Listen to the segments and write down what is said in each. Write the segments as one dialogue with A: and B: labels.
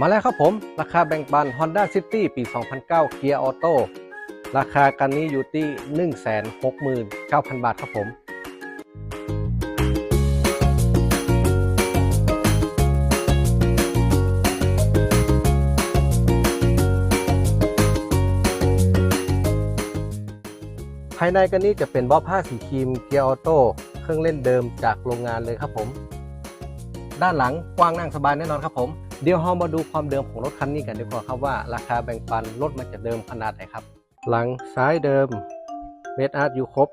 A: มาแล้วครับผม ราคาแบ่งปัน Honda City ปี 2009 Gear Auto ราคากันนี้อยู่ที่ 169,000 บาทครับผม ภายในกันนี้จะเป็นเบาะผ้าสีครีมเกียร์ออโต้เครื่องเล่นเดิมจากโรงงานเลยครับผม ด้านหลังกว้างนั่งสบายแน่นอนครับผม เดี๋ยวเรามาดูความเดิมของรถคันนี้กันดีกว่าครับว่าราคาแบ่งปันรถมันจะเดิมขนาดไหนครับ หลังซ้ายเดิมเมดอาร์ตอยู่ครบ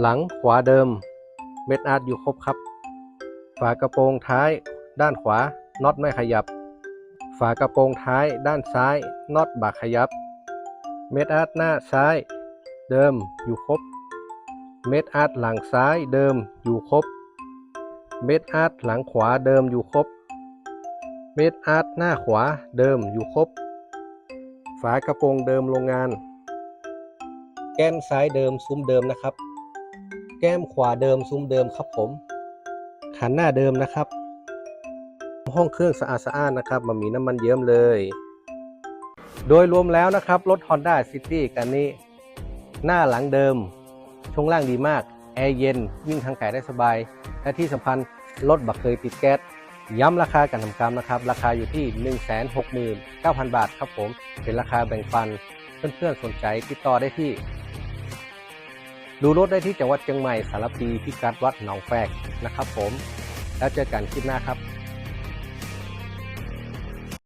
A: หลังขวาเดิมเมดอาร์ตอยู่ครบครับ ฝากระโปรงท้ายด้านขวาน็อตไม่ขยับ ฝากระโปรงท้ายด้านซ้ายน็อตบักขยับ เม็ดอาร์ตหน้าซ้าย เดิมอยู่ครบ เม็ดอาร์ตหลังซ้ายเดิมอยู่ครบ เม็ดอาร์ตหลังขวาเดิมอยู่ครบ เม็ดอาร์ตหน้าขวาเดิมอยู่ครบ ฝากระโปรงเดิมโรงงาน แก้มซ้ายเดิมซุ้มเดิมนะครับ แก้มขวาเดิมซุ้มเดิมครับผม ขันหน้าเดิมนะครับ ห้องเครื่องสะอาดสะอ้านนะครับมันมีน้ำมันเยิ้มเลย โดยรวมแล้วนะครับ รถ Honda City กันนี้ หน้าหลังเดิม ช่วงล่างดีมาก แอร์เย็น วิ่งทางไกลได้สบาย และที่สำคัญรถบักเคยติดแก๊ส ย้ำราคากันทำกรรมนะครับ ราคาอยู่ที่ 169,000 บาทครับผม เป็นราคาแบ่งปัน เพื่อนๆสนใจติดต่อได้ที่ ดูรถได้ที่จังหวัดเชียงใหม่สารพีพิกัดวัดหนองแฝกนะครับผม แล้วเจอกันคลิปหน้าครับ